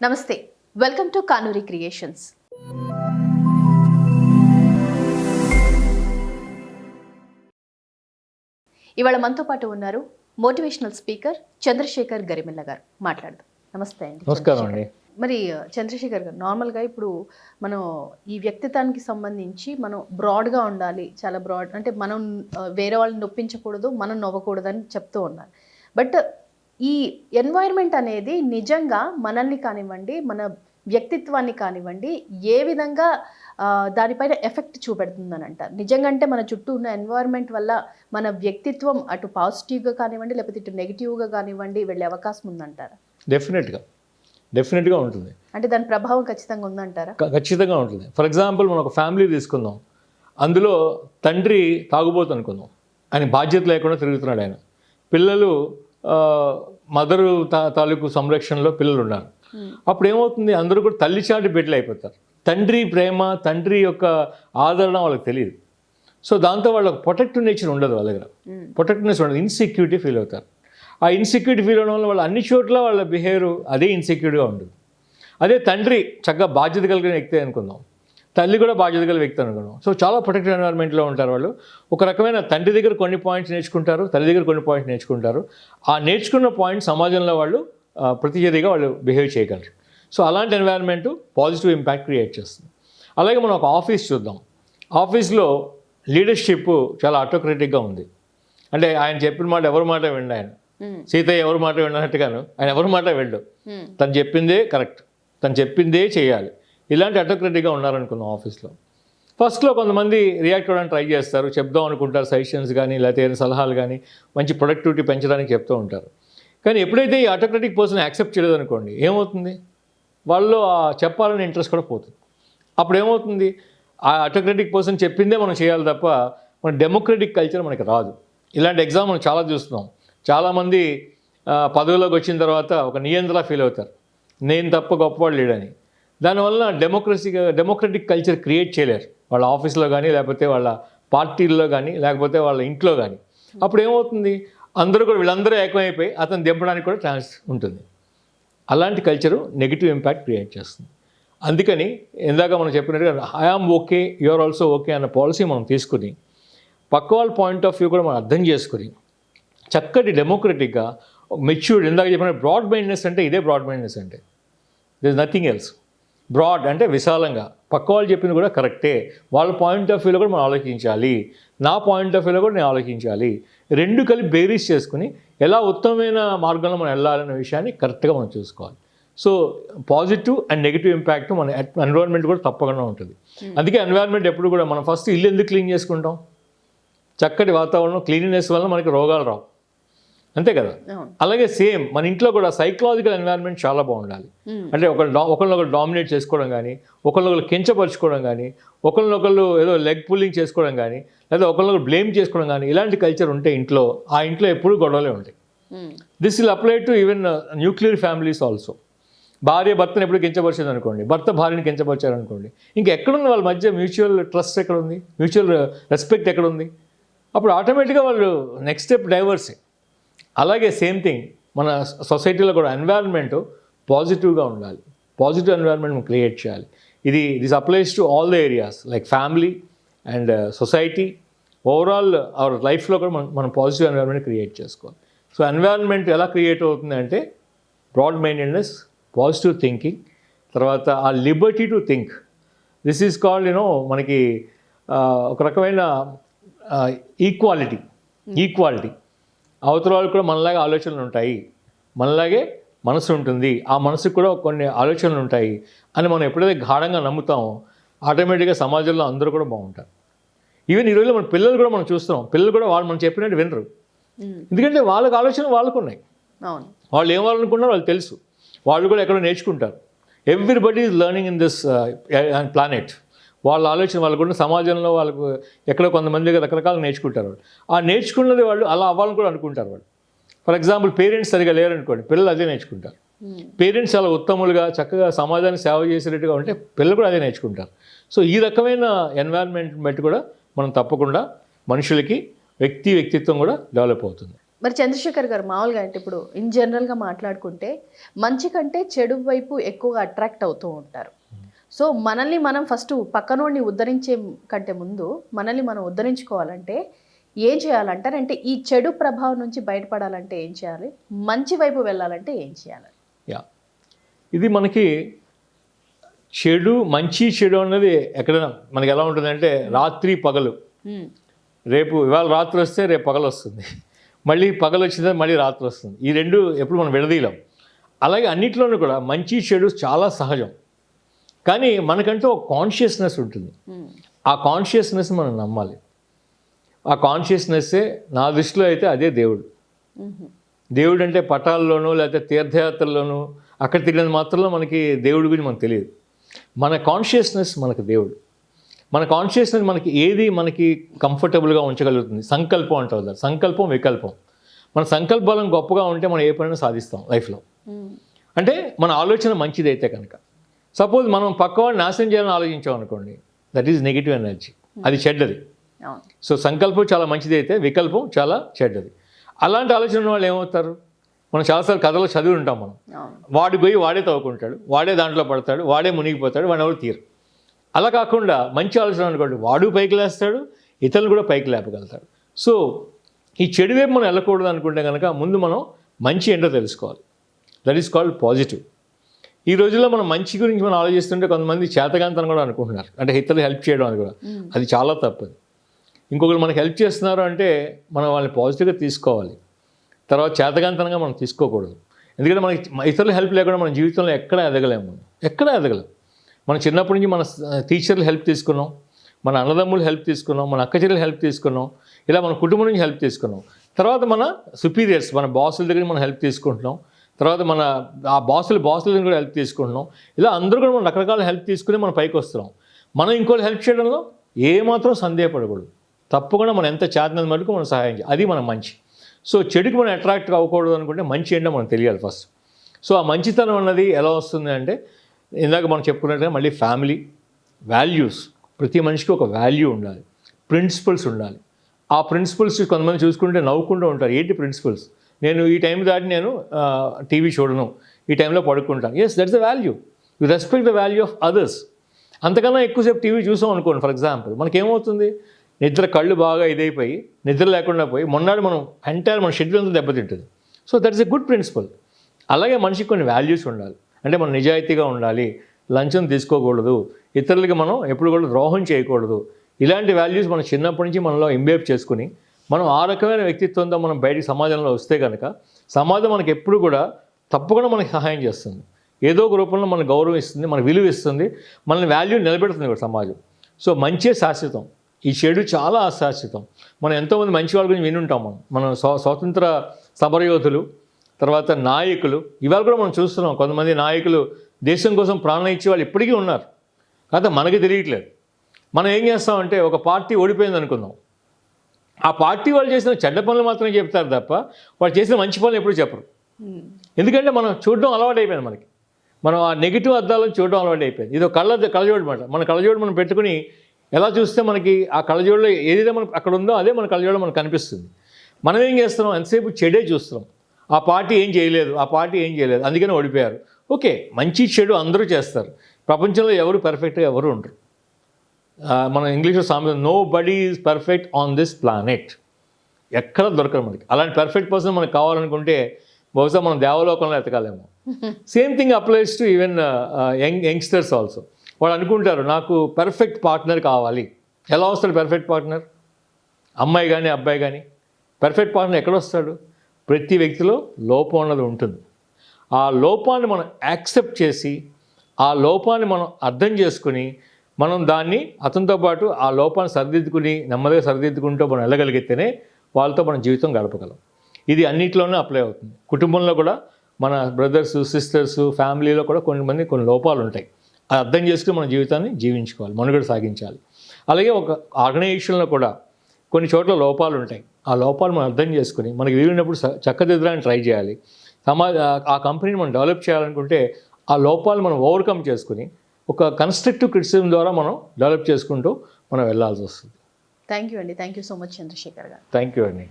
నమస్తే welcome to Kanuri creations. ఇవాళ మనతో పాటు ఉన్నారు మోటివేషనల్ స్పీకర్ చంద్రశేఖర్ గరిమెల్ల గారు. మాట్లాడదాం. నమస్తే అండి నమస్కారం చంద్రశేఖర్. అండి. మరి చంద్రశేఖర్ గారు నార్మల్గా ఇప్పుడు మనం ఈ వ్యక్తిత్వానికి సంబంధించి మనం బ్రాడ్గా ఉండాలి చాలా బ్రాడ్ అంటే మనం వేరే వాళ్ళని నొప్పించకూడదు మనం నవ్వకూడదు అని చెప్తూ ఉన్నారు. బట్ ఈ ఎన్వైర్న్మెంట్ అనేది నిజంగా మనల్ని కానివ్వండి మన వ్యక్తిత్వాన్ని కానివ్వండి ఏ విధంగా దానిపైన ఎఫెక్ట్ చూపెడుతుందని అంటారు నిజంగా అంటే మన చుట్టూ ఉన్న ఎన్వైర్న్మెంట్ వల్ల మన వ్యక్తిత్వం అటు పాజిటివ్గా కానివ్వండి లేకపోతే ఇటు నెగిటివ్గా కానివ్వండి వెళ్ళే అవకాశం ఉందంటారా? డెఫినెట్గా. డెఫినెట్గా ఉంటుంది. అంటే దాని ప్రభావం ఖచ్చితంగా ఉందంటారా? ఖచ్చితంగా ఉంటుంది. ఫర్ ఎగ్జాంపుల్ మనం ఒక ఫ్యామిలీ తీసుకుందాం. అందులో తండ్రి తాగుబోతు అనుకుందాం. ఆయన బాధ్యత లేకుండా తిరుగుతున్నాడు ఆయన. పిల్లలు మదరు తా తాలూకు సంరక్షణలో పిల్లలు ఉన్నారు అప్పుడు ఏమవుతుంది అందరూ కూడా తల్లి చాటి బిడ్డలు అయిపోతారు తండ్రి ప్రేమ తండ్రి యొక్క ఆదరణ వాళ్ళకి తెలియదు సో దాంతో వాళ్ళకి ప్రొటెక్టివ్ నేచర్ ఉండదు వాళ్ళ దగ్గర. మ్మ్. ప్రొటెక్టివ్నెస్ ఉండదు. ఇన్సెక్యూరిటీ ఫీల్ అవుతారు. ఆ ఇన్సెక్యూరిటీ ఫీల్ అవడం వల్ల వాళ్ళు అన్ని చోట్ల వాళ్ళ బిహేవియర్ అదే ఇన్సెక్యూర్గా ఉండదు అదే తండ్రి చక్కగా బాధ్యత కలిగిన వ్యక్తి అనుకుందాం. తల్లి కూడా బాధ్యత కలిగిన వ్యక్తి అనుకుందాం సో చాలా ప్రొటెక్టివ్ ఎన్వైర్న్మెంట్లో ఉంటారు వాళ్ళు. ఒక రకమైన తండ్రి దగ్గర కొన్ని పాయింట్స్ నేర్చుకుంటారు తల్లి దగ్గర కొన్ని పాయింట్స్ నేర్చుకుంటారు. ఆ నేర్చుకున్న పాయింట్ సమాజంలో వాళ్ళు ప్రతిచర్యగా వాళ్ళు బిహేవ్ చేయగలరు. సో అలాంటి ఎన్వైర్న్మెంట్ పాజిటివ్ ఇంపాక్ట్ క్రియేట్ చేస్తుంది. అలాగే మనం ఒక ఆఫీస్ చూద్దాం. ఆఫీస్లో లీడర్షిప్ చాలా ఆటోక్రటిక్గా ఉంది. అంటే ఆయన చెప్పిన మాట ఎవరి మాట విండు ఆయన. సీతయ్య ఎవరి మాట విన్నట్టుగాను ఆయన ఎవరి మాట వెళ్ళు. తను చెప్పిందే కరెక్ట్ తను చెప్పిందే చేయాలి. ఇలాంటి అటోక్రటిక్గా ఉన్నారనుకున్నాం ఆఫీస్లో ఫస్ట్లో కొంతమంది రియాక్ట్ అవ్వడానికి ట్రై చేస్తారు చెప్దాం అనుకుంటారు సజెషన్స్ కానీ లేకపోతే సలహాలు కానీ మంచి ప్రొడక్టివిటీ పెంచడానికి చెప్తూ ఉంటారు. కానీ ఎప్పుడైతే ఈ ఆటోక్రటిక్ పర్సన్ యాక్సెప్ట్ చేయలేదు అనుకోండి ఏమవుతుంది? వాళ్ళు ఆ చెప్పాలనే ఇంట్రెస్ట్ కూడా పోతుంది. అప్పుడు ఏమవుతుంది? ఆ ఆటోక్రటిక్ పర్సన్ చెప్పిందే మనం చేయాలి తప్ప మన డెమోక్రటిక్ కల్చర్ మనకి రాదు. ఇలాంటి ఎగ్జామ్ మనం చాలా చూస్తున్నాం. చాలామంది పదవిలోకి వచ్చిన తర్వాత ఒక నియంత్రణ ఫీల్ అవుతారు. నేను తప్ప గొప్పవాడు లేడని. దానివల్ల డెమోక్రసీ డెమోక్రటిక్ కల్చర్ క్రియేట్ చేయలేరు. వాళ్ళ ఆఫీస్లో కానీ లేకపోతే వాళ్ళ పార్టీల్లో కానీ లేకపోతే వాళ్ళ ఇంట్లో కానీ అప్పుడు ఏమవుతుంది? అందరూ కూడా వీళ్ళందరూ ఏకమైపోయి అతను దింపడానికి కూడా ఛాన్స్ ఉంటుంది. అలాంటి కల్చరు నెగిటివ్ ఇంపాక్ట్ క్రియేట్ చేస్తుంది. అందుకని ఇందాక మనం చెప్పినట్టుగా I am okay you are also okay అన్న పాలసీ మనం తీసుకుని పక్క వాళ్ళ పాయింట్ ఆఫ్ వ్యూ కూడా మనం అర్థం చేసుకుని చక్కటి డెమోక్రటిక్గా మెచ్యూర్డ్ ఇందాక చెప్పిన బ్రాడ్ మైండ్నెస్ అంటే ఇదే బ్రాడ్ మైండ్నెస్ అంటే. దిస్ నథింగ్ ఎల్స్ బ్రాడ్ అంటే విశాలంగా. పక్క వాళ్ళు చెప్పింది కూడా కరెక్టే. వాళ్ళ పాయింట్ ఆఫ్ వ్యూలో కూడా మనం ఆలోచించాలి. నా పాయింట్ ఆఫ్ వ్యూలో కూడా నేను ఆలోచించాలి. రెండు కలిపి బేరీస్ చేసుకుని ఎలా ఉత్తమమైన మార్గంలో మనం వెళ్ళాలనే విషయాన్ని కరెక్ట్గా మనం చూసుకోవాలి. So positive and negative impact మన ఎన్విరాన్మెంట్ కూడా తప్పకుండా ఉంటుంది. అందుకే ఎన్విరాన్మెంట్ ఎప్పుడు కూడా మనం ఫస్ట్ ఇల్లు ఎందుకు క్లీన్ చేసుకుంటాం? చక్కటి వాతావరణం క్లీనినెస్ వల్ల మనకి రోగాలు రావు. అంతే కదా? అలాగే సేమ్ మన ఇంట్లో కూడా సైకలాజికల్ ఎన్వైరన్మెంట్ చాలా బాగుండాలి. అంటే ఒకళ్ళు డా- ఒకళ్ళనొకళ్ళు డామినేట్ చేసుకోవడం కానీ ఒకళ్ళనొకళ్ళు కించపరచుకోవడం కానీ ఒకళ్ళనొకళ్ళు ఏదో లెగ్ పుల్లింగ్ చేసుకోవడం కానీ లేదా ఒకళ్ళనొకళ్ళు బ్లేమ్ చేసుకోవడం కానీ ఇలాంటి కల్చర్ ఉంటే ఇంట్లో ఆ ఇంట్లో ఎప్పుడూ గొడవలే ఉంటాయి. This will apply to even nuclear families also భార్య భర్తను ఎప్పుడు కించపరిచింది అనుకోండి భర్త భార్యని కించపరిచారు అనుకోండి ఇంకా ఎక్కడుంది వాళ్ళ మధ్య మ్యూచువల్ ట్రస్ట్ ఎక్కడ ఉంది మ్యూచువల్ రెస్పెక్ట్ ఎక్కడ ఉంది అప్పుడు ఆటోమేటిక్గా వాళ్ళు నెక్స్ట్ స్టెప్ డైవర్సే అలాగే సేమ్ థింగ్ మన సొసైటీలో కూడా ఎన్వైరన్మెంట్ పాజిటివ్గా ఉండాలి. పాజిటివ్ ఎన్వైరన్మెంట్ మనం క్రియేట్ చేయాలి. ఇది this applies to all the areas like family and society overall our లైఫ్లో కూడా మనం మనం పాజిటివ్ ఎన్వైరన్మెంట్ క్రియేట్ చేసుకోవాలి. సో ఎన్వైరన్మెంట్ ఎలా క్రియేట్ అవుతుంది అంటే బ్రాడ్ మైండెడ్నెస్ పాజిటివ్ థింకింగ్ తర్వాత ఆ liberty to think this is called you know మనకి ఆ, ఒక రకమైన ఈక్వాలిటీ ఈక్వాలిటీ అవతల వాళ్ళకి కూడా మనలాగే ఆలోచనలు ఉంటాయి. మనలాగే మనసు ఉంటుంది. ఆ మనసుకు కూడా కొన్ని ఆలోచనలు ఉంటాయి అని మనం ఎప్పుడైతే గాఢంగా నమ్ముతామో ఆటోమేటిక్గా సమాజంలో అందరూ కూడా బాగుంటారు. ఈవెన్ ఈ రోజుల్లో మన పిల్లలు కూడా మనం చూస్తున్నాం. పిల్లలు కూడా వాళ్ళు మనం చెప్పినట్టు వినరు. ఎందుకంటే వాళ్ళకి ఆలోచన వాళ్ళకు ఉన్నాయి. వాళ్ళు ఏం వాళ్ళనుకున్నారో వాళ్ళు తెలుసు. వాళ్ళు కూడా ఎక్కడో నేర్చుకుంటారు. Everybody is learning in this planet వాళ్ళ ఆలోచన వాళ్ళకున్న సమాజంలో వాళ్ళకు ఎక్కడో కొంతమంది రకరకాలు నేర్చుకుంటారు వాళ్ళు. ఆ నేర్చుకున్నది వాళ్ళు అలా అవ్వాలని కూడా అనుకుంటారు వాళ్ళు. ఫర్ ఎగ్జాంపుల్ పేరెంట్స్ సరిగా లేరనుకోండి పిల్లలు అదే నేర్చుకుంటారు. పేరెంట్స్ చాలా ఉత్తములుగా చక్కగా సమాజానికి సేవ చేసేటట్టుగా ఉంటే పిల్లలు కూడా అదే నేర్చుకుంటారు. సో ఈ రకమైన ఎన్వైరన్మెంట్ బట్టి కూడా మనం తప్పకుండా మనుషులకి వ్యక్తి వ్యక్తిత్వం కూడా డెవలప్ అవుతుంది. మరి చంద్రశేఖర్ గారు మామూలుగా అంటే ఇప్పుడు ఇన్ జనరల్గా మాట్లాడుకుంటే మంచి కంటే చెడు వైపు ఎక్కువగా అట్రాక్ట్ అవుతూ ఉంటారు. సో మనల్ని మనం ఫస్ట్ పక్కనోడిని ఉద్ధరించే కంటే ముందు మనల్ని మనం ఉద్ధరించుకోవాలంటే ఏం చేయాలంటారు? అంటే ఈ చెడు ప్రభావం నుంచి బయటపడాలంటే ఏం చేయాలి? మంచి వైపు వెళ్ళాలంటే ఏం చేయాలి? యా. ఇది మనకి చెడు మంచి చెడు అన్నది ఎక్కడైనా మనకి ఎలా ఉంటుందంటే రాత్రి పగలు. రేపు ఇవాళ రాత్రి వస్తే రేపు పగలు వస్తుంది. మళ్ళీ పగలు వచ్చింది మళ్ళీ రాత్రి వస్తుంది. ఈ రెండు ఎప్పుడు మనం విడదీయలేం. అలాగే అన్నిట్లోనూ కూడా మంచి చెడు చాలా సహజం. కానీ మనకంటూ ఒక కాన్షియస్నెస్ ఉంటుంది. ఆ కాన్షియస్నెస్ మనం నమ్మాలి. ఆ కాన్షియస్నెస్సే నా దృష్టిలో అయితే అదే దేవుడు. దేవుడు అంటే పటాల్లోనూ లేకపోతే తీర్థయాత్రల్లోనూ అక్కడ తిరిగిన మాత్రంలో మనకి దేవుడి గురించి మనకు తెలియదు. మన కాన్షియస్నెస్ మనకు దేవుడు. మన కాన్షియస్నెస్ మనకి ఏది మనకి కంఫర్టబుల్గా ఉంచగలుగుతుంది? సంకల్పం అంటారు దాన్ని. సంకల్పం వికల్పం. మన సంకల్పబలం గొప్పగా ఉంటే మనం ఏ పనైనా సాధిస్తాం లైఫ్లో. అంటే మన ఆలోచన మంచిదైతే కనుక. సపోజ్ మనం పక్కవాడిని నాశనం చేయాలని ఆలోచించాం అనుకోండి దట్ ఈజ్ నెగిటివ్ ఎనర్జీ అది చెడ్డది. అవును. సో సంకల్పం చాలా మంచిది అయితే వికల్పం చాలా చెడ్డది. అలాంటి ఆలోచన ఉన్న వాళ్ళు ఏమవుతారు? మనం చాలాసార్లు కథలో చదివి ఉంటాం మనం. వాడు పోయి వాడే తవ్వుకుంటాడు వాడే దాంట్లో పడతాడు వాడే మునిగిపోతాడు వాడు ఎవరు తీరు. అలా కాకుండా మంచి ఆలోచన అనుకోండి వాడు పైకి లేస్తాడు ఇతరులు కూడా పైకి లేపగలుగుతాడు సో ఈ చెడు వైపు మనం వెళ్ళకూడదు అనుకుంటే కనుక ముందు మనం మంచి ఏంటో తెలుసుకోవాలి. దట్ ఈస్ కాల్డ్ పాజిటివ్ ఈ రోజుల్లో మనం మంచి గురించి మనం ఆలోచిస్తుంటే కొంతమంది చేతగాంతనం కూడా అనుకుంటున్నారు. అంటే ఇతరులు హెల్ప్ చేయడం అది కూడా. అది చాలా తప్పది. ఇంకొకరు మనకి హెల్ప్ చేస్తున్నారు అంటే మనం వాళ్ళని పాజిటివ్గా తీసుకోవాలి. తర్వాత చేతగాంతనంగా మనం తీసుకోకూడదు. ఎందుకంటే మనకి ఇతరుల హెల్ప్ లేకుండా మన జీవితంలో ఎక్కడ ఎదగలేము మనం. ఎక్కడ ఎదగలేం. మనం చిన్నప్పటి నుంచి మన టీచర్లు హెల్ప్ తీసుకున్నాం. మన అన్నదమ్ములు హెల్ప్ తీసుకున్నాం. మన అక్క చెల్లెలు హెల్ప్ తీసుకున్నాం. ఇలా మన కుటుంబం నుంచి హెల్ప్ తీసుకున్నాం. తర్వాత మన సుపీరియర్స్ మన బాసుల దగ్గర మనం హెల్ప్ తీసుకుంటున్నాం. తర్వాత మన ఆ బాసులు బాసుల కూడా హెల్ప్ తీసుకుంటున్నాం. ఇలా అందరూ కూడా మనం రకరకాల హెల్ప్ తీసుకుని మనం పైకి వస్తున్నాం. మనం ఇంకోటి హెల్ప్ చేయడంలో ఏమాత్రం సందేహపడకూడదు. తప్పకుండా మనం ఎంత చేతనంత మటుకు మనం సహాయం చేయాలి. అది మన మంచి. సో చెడుకి మనం అట్రాక్ట్ అవ్వకూడదు అనుకుంటే మంచి ఏంటో మనం తెలియాలి ఫస్ట్ సో ఆ మంచితనం అన్నది ఎలా వస్తుంది అంటే ఇందాక మనం చెప్పుకున్నట్టుగా మళ్ళీ ఫ్యామిలీ వాల్యూస్ ప్రతి మనిషికి ఒక వాల్యూ ఉండాలి. ప్రిన్సిపల్స్ ఉండాలి. ఆ ప్రిన్సిపల్స్ కొంతమంది చూసుకుంటే నవ్వుకుంటూ ఉంటారు. ఏంటి ప్రిన్సిపల్స్ నేను ఈ టైం దాటి నేను టీవీ చూడను. ఈ టైంలో పడుకుంటాను yes that's the value you respect the value of others అంతకన్నా ఎక్కువసేపు టీవీ చూసాం అనుకోండి ఫర్ ఎగ్జాంపుల్ మనకేమవుతుంది? నిద్ర కళ్ళు బాగా ఇదైపోయి నిద్ర లేకుండా పోయి మొన్నాడు మనం ఎంటైర్ మన షెడ్యూల్ అంతా దెబ్బతింటుంది. So that is a good principle అలాగే మనిషికి కొన్ని వాల్యూస్ ఉండాలి. అంటే మనం నిజాయితీగా ఉండాలి లంచం తీసుకోకూడదు ఇతరులకి మనం ఎప్పుడు కూడా ద్రోహం చేయకూడదు. ఇలాంటి వాల్యూస్ మనం చిన్నప్పటి నుంచి మనలో ఇంబేప్ చేసుకుని మనం ఆ రకమైన వ్యక్తిత్వంతో మనం బయటికి సమాజంలో వస్తే కనుక సమాజం మనకి ఎప్పుడు కూడా తప్పకుండా మనకి సహాయం చేస్తుంది. ఏదో ఒక రూపంలో మన గౌరవం ఇస్తుంది మన విలువ ఇస్తుంది మనల్ని వాల్యూ నిలబెడుతుంది కూడా సమాజం. సో మంచే శాశ్వతం. ఈ చెడు చాలా అశాశ్వతం. మనం ఎంతోమంది మంచి వాళ్ళ గురించి వినుంటాం మనం. మన స్వ స్వాతంత్ర సమరయోధులు తర్వాత నాయకులు ఇవాళ కూడా మనం చూస్తున్నాం కొంతమంది నాయకులు దేశం కోసం ప్రాణం ఇచ్చే వాళ్ళు ఇప్పటికీ ఉన్నారు. కాకపోతే మనకి తెలియట్లేదు. మనం ఏం చేస్తామంటే ఒక పార్టీ ఓడిపోయింది అనుకుందాం. ఆ పార్టీ వాళ్ళు చేసిన చెడ్డ పనులు మాత్రమే చెప్తారు తప్ప వాళ్ళు చేసిన మంచి పనులు ఎప్పుడు చెప్పరు. ఉమ్, ఎందుకంటే మనం చూడడం అలవాటు అయిపోయింది మనకి. మనం ఆ నెగిటివ్ అద్దాలను చూడడం అలవాటు అయిపోయింది ఇది ఒక కళ్ళ కళ్ళజోడు అనమాట మన కళ్ళజోడు మనం పెట్టుకుని ఎలా చూస్తే మనకి ఆ కళ్ళజోడులో ఏదైతే మనకు అక్కడ ఉందో అదే మన కళ్ళజోడు మనకు కనిపిస్తుంది. మనం ఏం చేస్తున్నాం? ఎంతసేపు చెడే చూస్తున్నాం. ఆ పార్టీ ఏం చేయలేదు. ఆ పార్టీ ఏం చేయలేదు. అందుకని ఓడిపోయారు. ఓకే మంచి చెడు అందరూ చేస్తారు. ప్రపంచంలో ఎవరు పర్ఫెక్ట్గా ఎవరు ఉండరు. మన ఇంగ్లీష్లో సామెత nobody is perfect on this planet ఎక్కడ దొరకదు మనకి. అలాంటి పర్ఫెక్ట్ పర్సన్ మనకు కావాలనుకుంటే బహుశా మనం దేవలోకంలో ఎతకాలేమో. Same thing applies to even young youngsters also వాళ్ళు అనుకుంటారు నాకు పర్ఫెక్ట్ పార్ట్నర్ కావాలి. ఎలా వస్తాడు పర్ఫెక్ట్ పార్ట్నర్ అమ్మాయి కానీ అబ్బాయి కానీ పర్ఫెక్ట్ పార్ట్నర్ ఎక్కడ వస్తాడు ప్రతి వ్యక్తిలో లోపం అన్నది ఉంటుంది. ఆ లోపాన్ని మనం యాక్సెప్ట్ చేసి ఆ లోపాన్ని మనం అర్థం చేసుకుని మనం దాన్ని అతనితో పాటు ఆ లోపాన్ని సరిదిద్దుకుని నెమ్మదిగా సరిదిద్దుకుంటూ మనం వెళ్ళగలిగితేనే వాళ్ళతో మనం జీవితం గడపగలం. ఇది అన్నిట్లోనే అప్లై అవుతుంది. కుటుంబంలో కూడా మన బ్రదర్స్ సిస్టర్స్ ఫ్యామిలీలో కూడా కొంతమంది కొన్ని లోపాలు ఉంటాయి. అది అర్థం చేసుకుని మన జీవితాన్ని జీవించుకోవాలి మనుగడ సాగించాలి. అలాగే ఒక ఆర్గనైజేషన్లో కూడా కొన్ని చోట్ల లోపాలు ఉంటాయి. ఆ లోపాలు మనం అర్థం చేసుకుని మనకి వీలున్నప్పుడు చక్కదిద్దడానికి ట్రై చేయాలి. సమాజ ఆ కంపెనీని మనం డెవలప్ చేయాలనుకుంటే ఆ లోపాలు మనం ఓవర్కమ్ చేసుకుని ఒక కన్స్ట్రక్టివ్ క్రిటిసిజం ద్వారా మనం డెవలప్ చేసుకుంటూ మనం వెళ్ళాల్సి వస్తుంది. థ్యాంక్ యూ అండి. Thank you so much Chandrashekar garu. Thank you అండి.